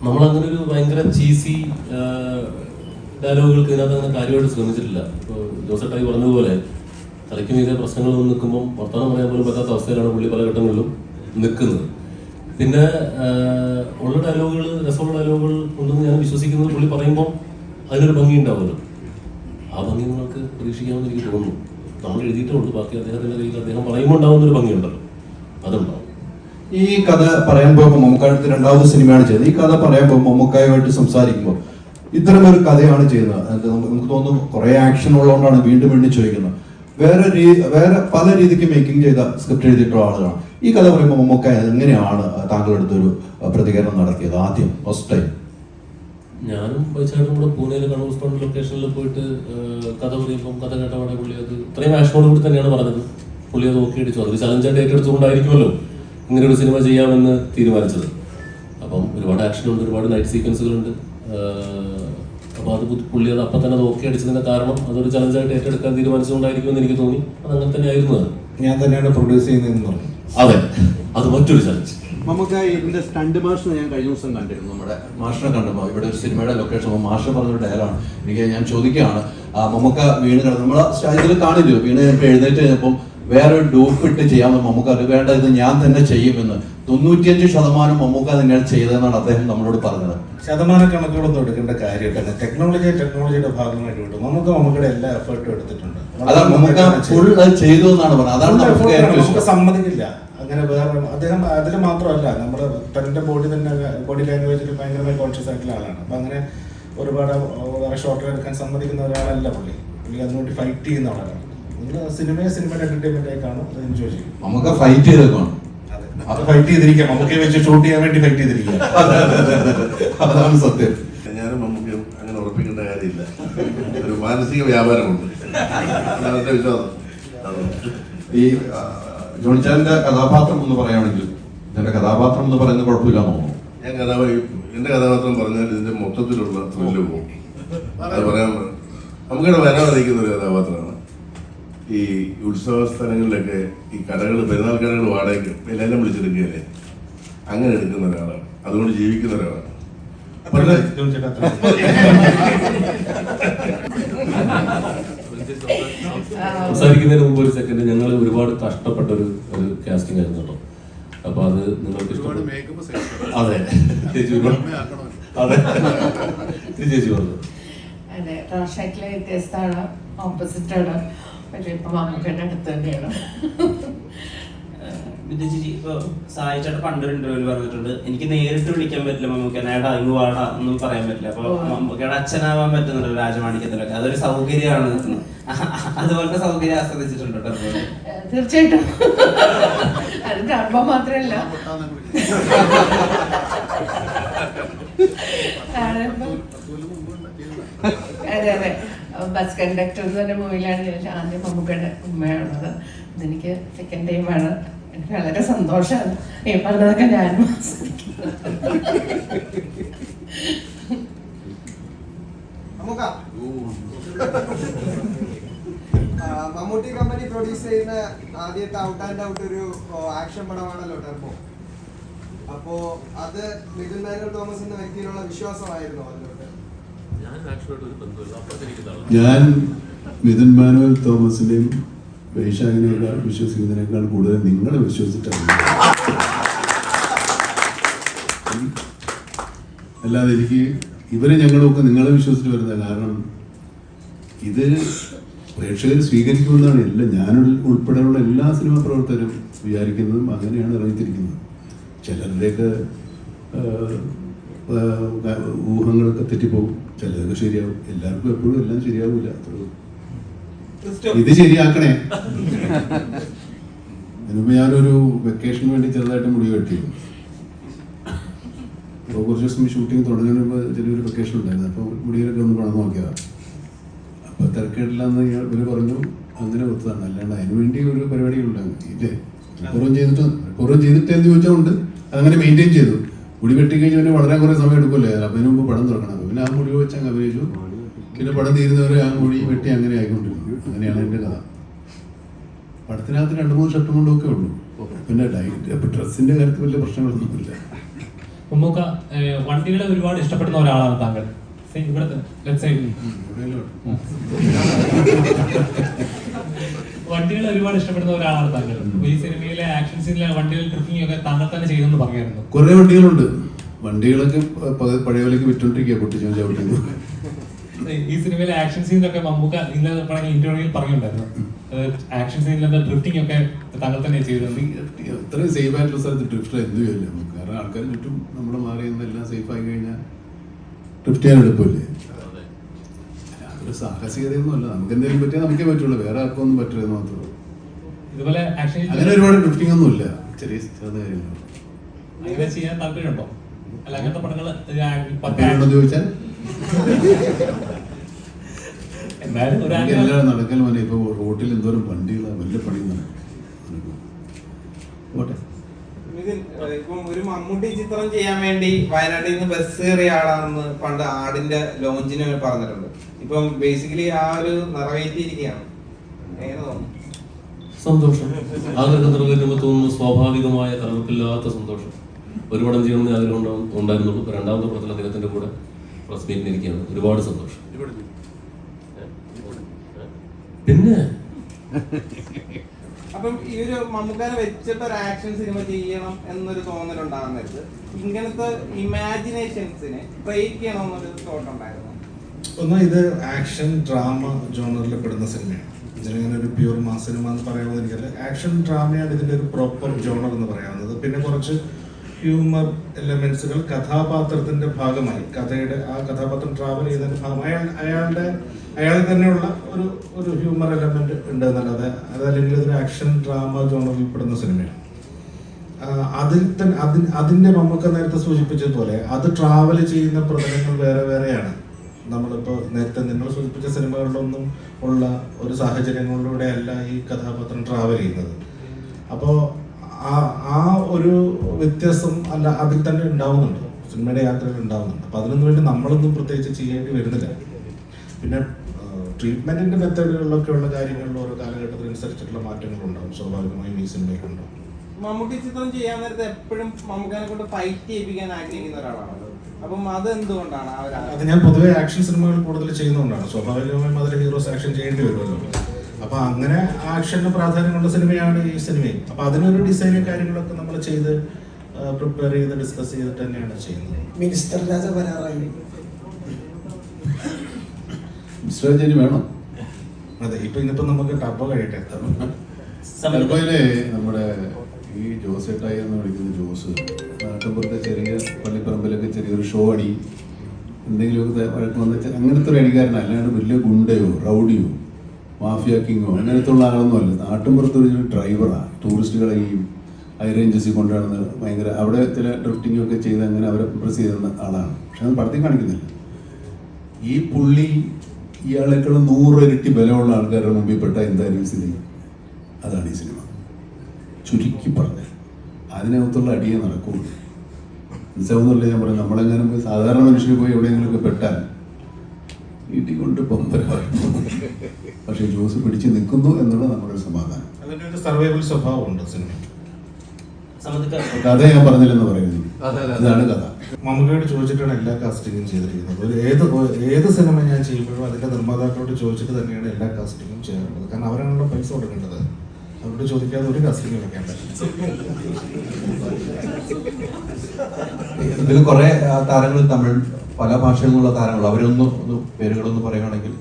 നമ്മൾ അങ്ങനെ ഒരു ഭയങ്കര ചീസി ഡയലോഗുകൾക്ക് ഇതിനകത്ത് അങ്ങനെ കാര്യമായിട്ട് ശ്രമിച്ചിട്ടില്ല. ഇപ്പോൾ ജോസട്ടായി പറഞ്ഞതുപോലെ തലയ്ക്ക് മീതെ പ്രശ്നങ്ങൾ നിൽക്കുമ്പോൾ നിൽക്കുമ്പം വർത്തമാനം പറയാൻ പോലും പറ്റാത്ത അവസ്ഥയിലാണ് പുള്ളി പല ഘട്ടങ്ങളിലും നിൽക്കുന്നത് പിന്നെ ഉള്ള ഡയലോഗുകൾ രസമുള്ള ഡയലോഗുകൾ ഉണ്ടെന്ന് ഞാൻ വിശ്വസിക്കുന്നത് പുള്ളി പറയുമ്പോൾ അതിനൊരു ഭംഗി ഉണ്ടാവുമല്ലോ. ആ ഭംഗി നിങ്ങൾക്ക് പ്രതീക്ഷിക്കാമെന്ന് എനിക്ക് തോന്നുന്നു. നമ്മൾ എഴുതിയിട്ടേ ഉള്ളൂ ബാക്കി അദ്ദേഹത്തിന്റെ കയ്യിൽ അദ്ദേഹം പറയുമ്പോൾ ഉണ്ടാവുന്ന ഒരു ഭംഗിയുണ്ടല്ലോ. അതുണ്ടാവും. ഈ കഥ പറയാൻ പോകുമ്പോൾ മമ്മൂക്കായിട്ട് രണ്ടാമത് സിനിമയാണ് ചെയ്യുന്നത്. ഈ കഥ പറയാൻ പോകുമ്പോൾ മമ്മൂക്കായുമായിട്ട് സംസാരിക്കുമ്പോൾ ഇത്തരം ഒരു കഥയാണ് ചെയ്യുന്നത്. നമുക്ക് തോന്നുന്നു കുറെ ആക്ഷൻ ഉള്ളതുകൊണ്ടാണ് വീണ്ടും വീണ്ടും ചോദിക്കുന്നത്. വേറെ വേറെ പല രീതിക്ക് മേക്കിംഗ് ചെയ്ത സ്ക്രിപ്റ്റ് എഴുതിയിട്ടുള്ള ആളുകളാണ്. ഈ കഥ പറയുമ്പോൾ മമ്മൂക്ക എങ്ങനെയാണ് താങ്കളുടെ അടുത്തൊരു പ്രതികരണം നടത്തിയത് ആദ്യം ഫസ്റ്റ് ടൈം ഞാനും പൈച്ചാട്ടും കൂടെ പൂനെയിൽ കണ്ണൂർ സ്പോണ്ട് ലൊക്കേഷനിൽ പോയിട്ട് കഥ പറയുമ്പോൾ കഥ കേട്ടപാടെ പുള്ളി അത് ഇത്രയും ആക്ഷനോട് കൂടി തന്നെയാണ് പറഞ്ഞത്. പുള്ളി അത് ഓക്കെ അടിച്ചു. അതൊരു ചലഞ്ചായിട്ട് ഏറ്റെടുത്തുകൊണ്ടായിരിക്കുമല്ലോ ഇങ്ങനെ ഒരു സിനിമ ചെയ്യാമെന്ന് തീരുമാനിച്ചത്. അപ്പം ഒരുപാട് ആക്ഷൻ ഉണ്ട് ഒരുപാട് നൈറ്റ് സീക്വൻസുകളുണ്ട് അപ്പോൾ അത് പുള്ളി അത് അപ്പം തന്നെ അത് ഓക്കെ അടിച്ചതിന്റെ കാരണം അതൊരു ചലഞ്ചായിട്ട് ഏറ്റെടുക്കാൻ തീരുമാനിച്ചുകൊണ്ടായിരിക്കുമെന്ന് എനിക്ക് തോന്നി. അത് അങ്ങനെ തന്നെ ആയിരുന്നു ഞാൻ തന്നെയാണ് പ്രൊഡ്യൂസ് ചെയ്യുന്നതെന്ന് പറഞ്ഞു. അതെ. അത് മറ്റൊരു ചലഞ്ച് നമുക്ക് ഇതിന്റെ സ്റ്റണ്ട് മാഷിനെ ഞാൻ കഴിഞ്ഞ ദിവസം കണ്ടിരുന്നു നമ്മുടെ മാഷിനെ കണ്ടപ്പോൾ ഇവിടെ ഒരു സിനിമയുടെ ലൊക്കേഷൻ മാഷ പറഞ്ഞൊരു ഡയലാണ് എനിക്ക് ഞാൻ ചോദിക്കുകയാണ് മമ്മക്ക വീണ് കിടന്നു നമ്മൾ സ്റ്റാജിൽ കാണില്ലോ? വീണ് എഴുന്നേറ്റ് കഴിഞ്ഞപ്പം വേറെ ഒരു ഡൂപ്പ് ഇട്ട് ചെയ്യാമെന്ന് മമ്മൂക്ക അത് വേണ്ട ഇത് ഞാൻ തന്നെ ചെയ്യുമെന്ന്. തൊണ്ണൂറ്റിയഞ്ച് ശതമാനം മമ്മൂക്ക തന്നെയാണ് ചെയ്തതെന്നാണ് അദ്ദേഹം നമ്മളോട് പറഞ്ഞത്. ശതമാന കണക്കുകളൊന്നും എടുക്കേണ്ട കാര്യമില്ല. ടെക്നോളജി ടെക്നോളജിയുടെ ഭാഗമായിട്ട് കിട്ടും നമുക്ക് മമ്മൂക്കയുടെ എല്ലാ എഫേർട്ടും എടുത്തിട്ടുണ്ട്. അതാണ് നമുക്ക് ഫുൾ അത് ചെയ്തു എന്നാണ് പറഞ്ഞത്. അതാണ് നമുക്ക് നമുക്ക് സമ്മതിക്കില്ല. അങ്ങനെ വേറെ അദ്ദേഹം അതിൽ മാത്രമല്ല നമ്മുടെ തന്റെ ബോഡി തന്നെ ബോഡി ലാംഗ്വേജിൽ ഭയങ്കരമായി കോൺഷ്യസ് ആയിട്ടുള്ള ആളാണ്. അപ്പൊ അങ്ങനെ ഒരുപാട് വേറെ ഷോട്ടുകൾ എടുക്കാൻ സമ്മതിക്കുന്ന ഒരാളല്ല പുള്ളി. പുള്ളി അതിനുവേണ്ടി ഫൈറ്റ് ചെയ്യുന്ന ആളാണ്. സിനിമയെ സിനിമയുടെ എന്റർടൈൻമെന്റ് ആയി കാണും അത് എൻജോയ് ചെയ്യും. നമുക്ക് ഫൈറ്റ് ചെയ്തേക്കാണ് അതെ. അത് ഫൈറ്റ് ചെയ്തിരിക്കാം. നമുക്ക് വെച്ച് ഷൂട്ട് ചെയ്യാൻ വേണ്ടി ഫൈറ്റ് ചെയ്തിരിക്കാം. അതാണ് സത്യം. ഞാനും മമ്മൂക്കയും അങ്ങനെ ഉറപ്പിക്കേണ്ട കാര്യമില്ല. ഒരു മാനസിക വ്യാപാരമുണ്ട്. വിശ്വാസം ഈ ജോണിച്ചാലിന്റെ കഥാപാത്രം എന്ന് പറയുകയാണെങ്കിൽ ഇതിന്റെ കഥാപാത്രം എന്ന് പറയുന്നത് കുഴപ്പമില്ല തോന്നുന്നു. ഞാൻ കഥാപാത്രം എന്റെ കഥാപാത്രം പറഞ്ഞാൽ ഇതിന്റെ മൊത്തത്തിലുള്ള ത്രില്ല് പോകും. അത് പറയാൻ നമുക്കിവിടെ വരാതിരിക്കുന്ന ഒരു കഥാപാത്രമാണ്. ഈ ഉത്സവ സ്ഥലങ്ങളിലൊക്കെ ഈ കടകൾ പെരുന്നാൾ കടകൾ വാടക എല്ലാവരും വിളിച്ചെടുക്കുകയല്ലേ? അങ്ങനെ എടുക്കുന്ന ഒരാളാണ്. അതുകൊണ്ട് ജീവിക്കുന്ന ഒരാളാണ്. വളരെ സംസാരിക്കുന്നതിന് മുമ്പ് ഒരു സെക്കൻഡ് ഞങ്ങൾ ഒരുപാട് കഷ്ടപ്പെട്ട ഒരു ഒരു കാസ്റ്റിംഗ് ആയിരുന്നു കേട്ടോ. അപ്പൊ അത് നിങ്ങൾക്ക് ഇഷ്ടപ്പെടും അതെ. ചേച്ചി അതെ. ഇത് ചേച്ചി പറഞ്ഞു. അതെ റോഷാക്കിലെ വ്യത്യസ്തമാണ് ഓപ്പോസിറ്റ് ആണ്. പക്ഷെ ഇപ്പൊ മമ്മൂക്കയുടെ അടുത്ത് തന്നെയാണ്. വിദ്യ ചേച്ചി ഇപ്പൊ സായി ചേട്ടൻ പണ്ടൊരു ഇന്റർവ്യൂവിൽ പറഞ്ഞിട്ടുണ്ട് എനിക്ക് നേരിട്ട് വിളിക്കാൻ പറ്റില്ല മമ്മൂക്കനെ ഏട്ടാ ഇങ്ങ് വാടാ ഒന്നും പറയാൻ പറ്റില്ല. അപ്പൊ മമ്മൂക്കയുടെ അച്ഛനാവാൻ പറ്റുന്നുണ്ട് രാജമാണിക്യത്തിലൊക്കെ അതൊരു സൗകര്യമാണ്. അതുപോലത്തെ സൗകര്യം ആസ്വദിച്ചിട്ടുണ്ട് തീർച്ചയായിട്ടും. അത് കാണുമ്പോ അതെ അതെ. ബസ് കണ്ടക്ടർ എന്ന് പറഞ്ഞ മൂവിയിലാണ് ഞാൻ ആദ്യം മമ്മൂക്കയുടെ ഉമ്മയാണത് അതെനിക്ക് സെക്കൻഡ് ടൈമാണ് വളരെ സന്തോഷമാണ് ഈ പറഞ്ഞതൊക്കെ ഞാനും മമ്മൂട്ടി കമ്പനി പ്രൊഡ്യൂസ് ചെയ്യുന്ന ആദ്യത്തെ ഔട്ട് ആൻഡ് ഔട്ട് ഒരു ആക്ഷൻ പടമാണല്ലോ ടെർബോ. അപ്പോ അത് മിഥുൻ മാനുവൽ തോമസ് എന്ന വ്യക്തിയിലുള്ള വിശ്വാസമായിരുന്നു അതിലോട്ട്. ഞാൻ മിഥുൻ മാനുവൽ തോമസിനെയും വൈശാഖിനേക്കാൾ വിശ്വസിക്കുന്നതിനേക്കാൾ കൂടുതൽ നിങ്ങൾ വിശ്വസിച്ചിട്ടാണ് ഉം. അല്ലാതെ എനിക്ക് ഇവരെ ഞങ്ങളൊക്കെ നിങ്ങളെ വിശ്വസിച്ച് വരുന്നത് കാരണം ഇത് പ്രേക്ഷകർ സ്വീകരിക്കുമെന്നാണ് എല്ലാം ഞാൻ ഉൾപ്പെടെയുള്ള എല്ലാ സിനിമാ പ്രവർത്തകരും വിചാരിക്കുന്നതും അങ്ങനെയാണ് ഇറങ്ങിത്തിരിക്കുന്നത് ചിലരുടെയൊക്കെ ഊഹങ്ങളൊക്കെ തെറ്റിപ്പോകും ചിലതൊക്കെ ശരിയാവും എല്ലാവർക്കും എപ്പോഴും എല്ലാം ശരിയാവില്ല അത്രേ ഉള്ളൂ. ഇത് ശരിയാക്കണേ. ഇതിനിപ്പോ ഞാനൊരു വെക്കേഷന് വേണ്ടി ചെറുതായിട്ട് മുടി വെട്ടിയിരുന്നു. അപ്പോൾ കുറച്ച് ദിവസം ഷൂട്ടിംഗ് തുടങ്ങുന്നതിന് ചെറിയൊരു വെക്കേഷൻ ഉണ്ടായിരുന്നു. അപ്പോൾ മുടിയിലൊക്കെ ഒന്ന് പണം നോക്കിയതാണ് അപ്പോൾ തിരക്കേടില്ലാന്ന് ഇവർ പറഞ്ഞു അങ്ങനെ ഒത്തതാണ് അല്ലാണ്ട് അതിന് വേണ്ടി ഒരു പരിപാടി ഉണ്ടാകും ഇല്ലേ? പൂർവം ചെയ്തിട്ട് പൂർവം ചെയ്തിട്ട് എന്ന് ചോദിച്ചാൽ ഉണ്ട്. അതങ്ങനെ മെയിന്റെയിൻ ചെയ്തു. മുടി വെട്ടി കഴിഞ്ഞാൽ പിന്നെ വളരെ കുറേ സമയം എടുക്കുമല്ലേ? അപ്പം അതിന് മുമ്പ് പടം തുറക്കണം. പിന്നെ ആ മുടി വെച്ച് അങ്ങ് അഭിനയിച്ചു. പിന്നെ പടം തീരുന്നവരെ ആ മുടി വെട്ടി അങ്ങനെ ആയിക്കൊണ്ടിരുന്നു. അങ്ങനെയാണ് എന്റെ കഥ. പടത്തിനകത്ത് രണ്ട് മൂന്ന് ഷർട്ടും കൊണ്ടൊക്കെ ഉള്ളു. പിന്നെ ഡയറ്റ് അപ്പം ഡ്രസ്സിന്റെ കാര്യത്തിൽ വലിയ പ്രശ്നങ്ങളൊന്നുമില്ല. ഇല്ല ഏഹ്, വണ്ടികളെ ഒരുപാട് ഇഷ്ടപ്പെടുന്ന ഒരാളാണ് താങ്കൾ. വണ്ടികളെ ഒരുപാട് ഇഷ്ടപ്പെടുന്ന ഒരാളാണ് താങ്കൾ. ഈ സിനിമയിലെ ആക്ഷൻ സീനിലെ വണ്ടികൾ ട്രിപ്പിംഗ് ഒക്കെ താങ്കൾ തന്നെ ചെയ്തെന്ന് പറഞ്ഞായിരുന്നു. കുറെ വണ്ടികളുണ്ട്. വണ്ടികളൊക്കെ പഴയ വിലക്ക് വിറ്റോണ്ടിരിക്കുക പൊട്ടിച്ചോ ചവിട്ടിന്ന് ഈ സിനിമയിലെ ആക്ഷൻ സീനിലൊക്കെ മമ്മൂക്ക ഇന്നലെ പറഞ്ഞ ഇന്റർവ്യൂവിൽ പറഞ്ഞിട്ടുണ്ടായിരുന്നു. ആക്ഷൻ സീനിലെ ഡ്രിഫ്റ്റിംഗ് ഒക്കെ താങ്കൾ തന്നെ ചെയ്തത് അത്രയും സേഫ് ആയിട്ടുള്ള സ്ഥലത്ത് ഡ്രിഫ്റ്റ് എന്ത് ചെയ്യില്ല നമുക്ക്. കാരണം ആൾക്കാർ ചുറ്റും നമ്മുടെ മാറി നിന്നെല്ലാം സേഫ് ആയി കഴിഞ്ഞാൽ ഡ്രിഫ്റ്റ് ചെയ്യാൻ എളുപ്പമില്ലേ? അതൊരു സാഹസികതയൊന്നും അല്ല. നമുക്ക് എന്തെങ്കിലും പറ്റിയാൽ നമുക്കേ പറ്റുള്ളൂ. വേറെ ആർക്കും ഒന്നും പറ്റില്ലെന്ന് മാത്രമേ ഇതുപോലെ ആക്ഷൻ അങ്ങനെ ഒരുപാട് ഡ്രിഫ്റ്റിംഗ് ഒന്നും ഇല്ല. ചെറിയ ചെറുത കാര്യങ്ങൾ അങ്ങനെ ചെയ്യാൻ താല്പര്യമുണ്ടോ? അല്ല അങ്ങനത്തെ പടങ്ങൾ ചോദിച്ചാൽ? എന്നാലും ഒരു ആഗ്രഹം. നടക്കൽ മതി ഇപ്പൊ റോട്ടിൽ എന്തോരം വണ്ടികളാണ് വലിയ പണി ഏഹ് ഇപ്പം ഒരു മമ്മൂട്ടി ചിത്രം ചെയ്യാൻ വേണ്ടി വയനാട്ടിൽ നിന്ന് ബസ് കയറിയ ആളാണെന്ന് പണ്ട് ആടിന്റെ ലോഞ്ചിന് പറഞ്ഞിട്ടുണ്ട്. ഇപ്പം ബേസിക്കലി ആ ഒരു നിറവേറ്റിയിരിക്കുകയാണ്. സന്തോഷം. ആഗ്രഹം നിറവേറ്റുമ്പോൾ തോന്നുന്നു സ്വാഭാവികമായ തളർപ്പില്ലാത്ത സന്തോഷം. ഒരുപാട് പടം ചെയ്യണമെന്ന് ആഗ്രഹം ഉണ്ടാവും- ഉണ്ടായിരുന്നുള്ളൂ രണ്ടാമത്തെ പടത്തിൽ അദ്ദേഹത്തിന്റെ കൂടെ പ്രസ് മീറ്റിനിരിക്കുകയാണ് ഒരുപാട് സന്തോഷം. പിന്നെ? അപ്പം ഈ ഒരു മമ്മൂക്കാനെ വെച്ചിട്ട് ഒരു ആക്ഷൻ സിനിമ ചെയ്യണം എന്നൊരു തോന്നൽ തോന്നലുണ്ടാകുന്നത് ഇങ്ങനത്തെ ഇമാജിനേഷൻസിനെ ബ്രേക്ക് ചെയ്യണം എന്നൊരു തോട്ട് ഉണ്ടായിരുന്നു ഒന്ന് ഇത് ആക്ഷൻ ഡ്രാമ ജോണറിൽ പെടുന്ന സിനിമയാണ് ഇതിനിങ്ങനെ ഒരു പ്യൂർ മാസ് സിനിമ എന്ന് പറയാമെന്ന് എനിക്കല്ല ആക്ഷൻ ഡ്രാമയാണ് ഇതിന്റെ ഒരു പ്രോപ്പർ ജോണർ എന്ന് പറയാവുന്നത്. പിന്നെ കുറച്ച് ഹ്യൂമർ എലമെന്റ്സുകൾ കഥാപാത്രത്തിന്റെ ഭാഗമായി കഥയുടെ ആ കഥാപാത്രം ട്രാവൽ ചെയ്തതിന്റെ ഭാഗമായി അയാളുടെ അയാൾ തന്നെയുള്ള ഒരു ഒരു ഹ്യൂമർ എലമെന്റ് ഉണ്ട് എന്നല്ലാതെ അതല്ലെങ്കിൽ ഒരു ആക്ഷൻ ഡ്രാമ ജോണറിൽ പെടുന്ന സിനിമയാണ് അതിൽ തന്നെ അതിന് അതിന്റെ നമുക്ക് നേരത്തെ സൂചിപ്പിച്ചതുപോലെ അത് ട്രാവൽ ചെയ്യുന്ന പ്രതലങ്ങൾ വേറെ വേറെയാണ്. നമ്മളിപ്പോൾ നേരത്തെ നിങ്ങൾ സൂചിപ്പിച്ച സിനിമകളിലൊന്നും ഉള്ള ഒരു സാഹചര്യങ്ങളിലൂടെ അല്ല ഈ കഥാപാത്രം ട്രാവൽ ചെയ്യുന്നത്. അപ്പോൾ ആ ആ ഒരു വ്യത്യാസം അല്ല അതിൽ തന്നെ ഉണ്ടാവുന്നുണ്ട്. സിനിമയുടെ യാത്രയിൽ ഉണ്ടാവുന്നുണ്ട്. അപ്പോൾ അതിനൊന്നും വേണ്ടി നമ്മളൊന്നും പ്രത്യേകിച്ച് ചെയ്യേണ്ടി വരുന്നില്ല. പിന്നെ ട്രീറ്റ്മെന്റിന്റെ മെത്തേഡുകളിലൊക്കെ ഉള്ള കാര്യങ്ങളിൽ ഓരോ കാലഘട്ടത്തിനനുസരിച്ചിട്ടുള്ള മാറ്റങ്ങൾ ഉണ്ടാവും സ്വാഭാവികമായും ഈ സിനിമയ്ക്കുണ്ടാവും മമ്മൂട്ടി ചിത്രം ചെയ്യാൻ നേരത്തെ എപ്പോഴും മമ്മൂക്കാനെ കൊണ്ട് ഫൈറ്റ് ചെയ്യിപ്പിക്കാൻ ആഗ്രഹിക്കുന്ന ഒരാളാണ് അപ്പം അത് എന്തുകൊണ്ടാണ് അത് ഞാൻ പൊതുവേ ആക്ഷൻ സിനിമകൾ കൂടുതൽ ചെയ്യുന്നതുകൊണ്ടാണ്. സ്വാഭാവികമായും അതിൽ ഹീറോസ് ആക്ഷൻ ചെയ്യേണ്ടി വരുമല്ലോ. അപ്പൊ അങ്ങനെ ആക്ഷന് പ്രാധാന്യമുള്ള സിനിമയാണ് ഈ സിനിമയും അപ്പൊ അതിനൊരു ഡിസൈനും കാര്യങ്ങളൊക്കെ നമ്മൾ ചെയ്ത് പ്രിപ്പയർ ചെയ്ത് ഡിസ്കസ് ചെയ്തിട്ട് തന്നെയാണ് ചെയ്യുന്നത്. മിനിസ്റ്റർ രാജ വരാറായി. മിസ്റ്റർ വേണം. അതെ ഇപ്പൊ ഇന്നിപ്പോ നമുക്ക് ടബ് കഴിയട്ടെ. ചിലപ്പോഴേ നമ്മുടെ ഈ ജോസേട്ടായി എന്ന് വിളിക്കുന്ന ജോസ് നാട്ടിൻപുറത്തെ ചെറിയ പള്ളിപ്പറമ്പിലൊക്കെ ചെറിയൊരു ഷോ അടി എന്തെങ്കിലുമൊക്കെ വഴക്ക് വന്ന ചെ- അങ്ങനത്തെ ഒരു അടിക്കാരനല്ല അല്ലാണ്ട് വലിയ ഗുണ്ടയോ റൗഡിയോ മാഫിയ കിങ്ങോ അങ്ങനത്തെ ഉള്ള ആളൊന്നും അല്ല. നാട്ടുമ്പുറത്ത് ഒരു ഡ്രൈവറാണ് ടൂറിസ്റ്റുകളെ ഈ ഹൈ റേഞ്ചസിൽ കൊണ്ടുവരുന്ന ഭയങ്കര അവിടെ ചില ഡ്രിഫ്റ്റിംഗ് ഒക്കെ ചെയ്ത് അങ്ങനെ അവരെ ഇമ്പ്രസ് ചെയ്യുന്ന ആളാണ്. പക്ഷെ അത് പടത്തിൽ കാണിക്കുന്നില്ല. ഈ പുള്ളി ഇയാളെക്കാളും നൂറ് ഇരട്ടി ബലമുള്ള ആൾക്കാരുടെ മുമ്പിൽ പെട്ട എന്തായാലും ഈ സിനിമ. അതാണ് ഈ സിനിമ. ചുരുക്കി പറഞ്ഞ അതിനകത്തുള്ള അടിയെ നടക്കുള്ളൂ. മനസ്സിലാവുന്നില്ല ഞാൻ പറഞ്ഞു നമ്മളെങ്ങാനും പോയി സാധാരണ മനുഷ്യർ പോയി എവിടെയെങ്കിലും ഒക്കെ പെട്ടാൽ വീട്ടിക്കൊണ്ട് കൊണ്ട് പൊമ്പരാകും പക്ഷെ ജോസ് പിടിച്ച് നിൽക്കുന്നു എന്നുള്ള നമ്മുടെ സമാധാനം. സർവൈവൽ സ്വഭാവമുണ്ട് സിനിമ കഥ ഞാൻ പറഞ്ഞില്ലെന്ന് പറയുന്നത് അതാണ് കഥ. മമ്മൂക്കയോട് ചോദിച്ചിട്ടാണ് എല്ലാ കാസ്റ്റിങ്ങും ചെയ്തിരിക്കുന്നത്. ഒരു ഏത് ഏത് സിനിമ ഞാൻ ചെയ്യുമ്പോഴും അതിന്റെ നിർമ്മാതാക്കളോട് ചോദിച്ചിട്ട് തന്നെയാണ് എല്ലാ കാസ്റ്റിങ്ങും ചെയ്യാറുള്ളത്. കാരണം അവരാണല്ലോ പൈസ കൊടുക്കേണ്ടത്. അവരോട് ചോദിക്കാതെ ഒരു കാസ്റ്റിംഗ് വെക്കാൻ പറ്റില്ല ഇതിൽ കുറെ താരങ്ങൾ തമിഴ് പല ഭാഷകളിലുള്ള താരങ്ങൾ അവരൊന്നും പേരുകളൊന്നും പേരുകളൊന്ന് പറയുകയാണെങ്കിൽ.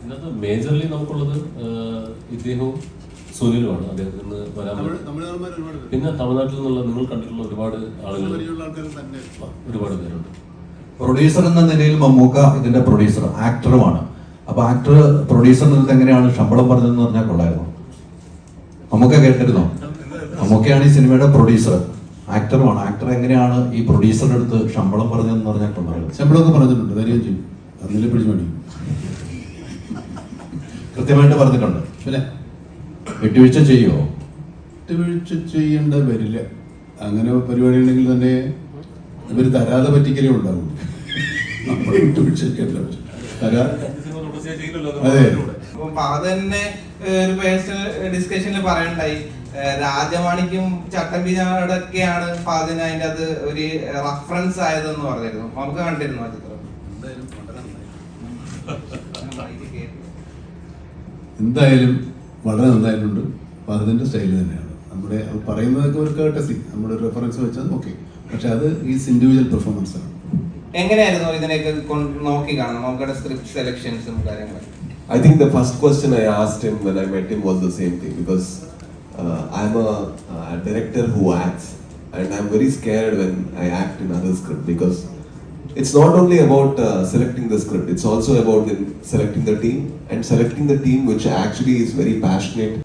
ഇതിനകത്ത് മേജർലി നമുക്കുള്ളത് ഇദ്ദേഹവും സുനിലുമാണ് അദ്ദേഹത്തിന് വരാൻ. പിന്നെ തമിഴ്നാട്ടിൽ നിന്നുള്ള നിങ്ങൾ കണ്ടിട്ടുള്ള ഒരുപാട് ആളുകൾ. ഒരുപാട് പേരുണ്ട്. പ്രൊഡ്യൂസർ എന്ന നിലയിൽ മമ്മൂക്ക ഇതിന്റെ പ്രൊഡ്യൂസർ ആക്ടറുമാണ്. അപ്പൊ ആക്ടർ പ്രൊഡ്യൂസർ നിന്നിട്ട് എങ്ങനെയാണ് ശമ്പളം പറഞ്ഞതെന്ന് പറഞ്ഞാൽ കൊള്ളായിരുന്നു. മമ്മൂക്ക കേട്ടിരുന്നോ? മമ്മൂക്കയാണ് ഈ സിനിമയുടെ പ്രൊഡ്യൂസർ. ആക്ടറുമാണ്. ആക്ടർ എങ്ങനെയാണ് ഈ പ്രൊഡ്യൂസറുടെ അടുത്ത് ശമ്പളം പറഞ്ഞതെന്ന് പറഞ്ഞാൽ കൊള്ളായിരുന്നു. ശമ്പളമൊക്കെ പറഞ്ഞിട്ടുണ്ട്. വരികയും ചെയ്യും. അതിൽ പിടിച്ചു വേണ്ടി കൃത്യമായിട്ട് പറഞ്ഞിട്ടുണ്ട്. പിന്നെ വിട്ടുവീഴ്ച ചെയ്യോ? വിട്ടുവീഴ്ച ചെയ്യേണ്ട വരില്ല. അങ്ങനെ പരിപാടി ഉണ്ടെങ്കിൽ തന്നെ ഇവർ തരാതെ പറ്റിക്കലേ ഉണ്ടാവും നമ്മൾ വിട്ടുവീഴ്ച ചെയ്യേണ്ട. തരാ. അതെ. അത് തന്നെ ഒരു പേഴ്സണൽ ഡിസ്കഷനിൽ പറയണ്ടായി. രാജമാണിക്കും ചട്ടമ്പിനാടൊക്കെയാണ് ഫാദിന് അതിന്റെ അത് ഒരു റഫറൻസ് ആയതെന്ന് പറഞ്ഞിരുന്നു. നമുക്ക് കണ്ടിരുന്നു ആ ചിത്രം? എന്തായാലും വളരെ നന്നായിട്ടുണ്ട്. അപ്പോൾ അതിന്റെ സ്റ്റൈൽ തന്നെയാണ്. നമ്മുടെ അത് പറയുന്നതൊക്കെ ഒരു കേട്ടസി നമ്മുടെ റെഫറൻസ് വെച്ചാൽ ഓക്കെ പക്ഷെ അത് ഈ ഇൻഡിവിജ്വൽ പെർഫോമൻസ് ആണ്. എങ്ങനെയായിരുന്നു ഇതിനെയൊക്കെ നോക്കി കാണണം? നമുക്കിടെ സ്ക്രിപ്റ്റ് സെലക്ഷൻസും കാര്യങ്ങളൊക്കെ I think the first question I asked him when I met him was the same thing because uh, I'm a, a director who acts and I'm very scared when I act in other script because it's not only about uh, selecting the script, it's also about selecting the team and selecting the team which actually is very passionate